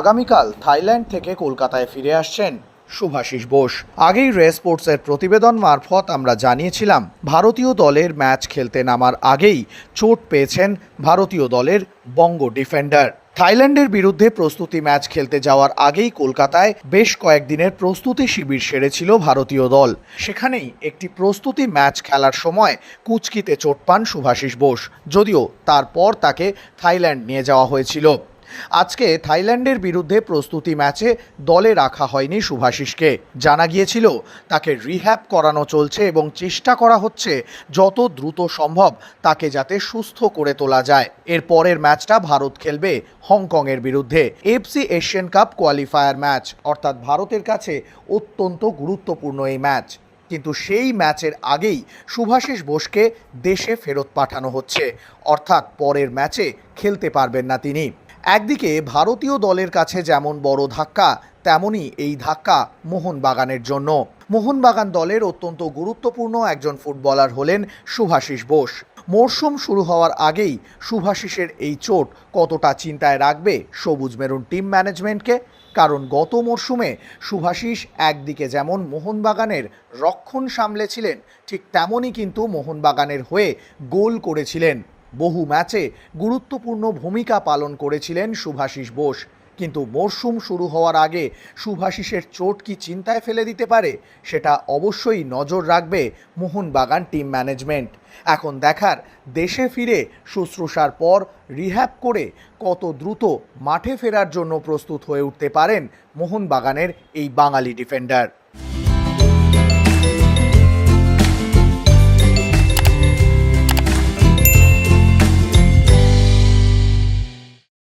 আগামীকাল থাইল্যান্ড থেকে কলকাতায় ফিরে আসছেন শুভাশিস বোস। আগেই রে স্পোর্টসের প্রতিবেদন মারফত আমরা জানিয়েছিলাম, ভারতীয় দলের ম্যাচ খেলতে নামার আগেই চোট পেয়েছেন ভারতীয় দলের বঙ্গ ডিফেন্ডার। থাইল্যান্ডের বিরুদ্ধে প্রস্তুতি ম্যাচ খেলতে যাওয়ার আগেই কলকাতায় বেশ কয়েকদিনের প্রস্তুতি শিবির সেরেছিল ভারতীয় দল। সেখানেই একটি প্রস্তুতি ম্যাচ খেলার সময় কুচকিতে চোট পান শুভাশিস বোস, যদিও তারপর তাকে থাইল্যান্ড নিয়ে যাওয়া হয়েছিল। আজকে থাইল্যান্ডের বিরুদ্ধে প্রস্তুতি ম্যাচে দলে রাখা হয়নি শুভাশিসকে। জানা গিয়েছিল, তাকে রিহ্যাব করানো চলছে এবং চেষ্টা করা হচ্ছে যত দ্রুত সম্ভব তাকে যাতে সুস্থ করে তোলা যায়। এর পরের ম্যাচটা ভারত খেলবে হংকংয়ের বিরুদ্ধে। AFC Asian cup qualifier match, অর্থাৎ ভারতের কাছে অত্যন্ত গুরুত্বপূর্ণ এই ম্যাচ। কিন্তু সেই ম্যাচের আগেই শুভাশিস বোসকে দেশে ফেরত পাঠানো হচ্ছে। অর্থাৎ পরের ম্যাচে খেলতে পারবেন না তিনি। একদিকে ভারতীয় দলের কাছে যেমন বড় ধাক্কা তেমনই এই ধাক্কা মোহনবাগানের জন্য। মোহনবাগান দলের অত্যন্ত গুরুত্বপূর্ণ একজন ফুটবলার হলেন শুভাশিস বোস। মরশুম শুরু হওয়ার আগেই শুভাশিসের এই চোট কতটা চিন্তায় রাখবে সবুজ মেরুন টিম ম্যানেজমেন্টকে? কারণ গত মরশুমে শুভাশিস একদিকে যেমন মোহনবাগানের রক্ষণ সামলেছিলেন, ঠিক তেমনই কিন্তু মোহনবাগানের হয়ে গোল করেছিলেন। বহু ম্যাচে গুরুত্বপূর্ণ ভূমিকা পালন করেছিলেন শুভাশিস বোস। কিন্তু মরশুম শুরু হওয়ার আগে শুভাশিসের চোট কি চিন্তায় ফেলে দিতে পারে, সেটা অবশ্যই নজর রাখবে মোহনবাগান টিম ম্যানেজমেন্ট। এখন দেখার, দেশে ফিরে শুশ্রূষার পর রিহ্যাব করে কত দ্রুত মাঠে ফেরার জন্য প্রস্তুত হয়ে উঠতে পারেন মোহনবাগানের এই বাঙালি ডিফেন্ডার।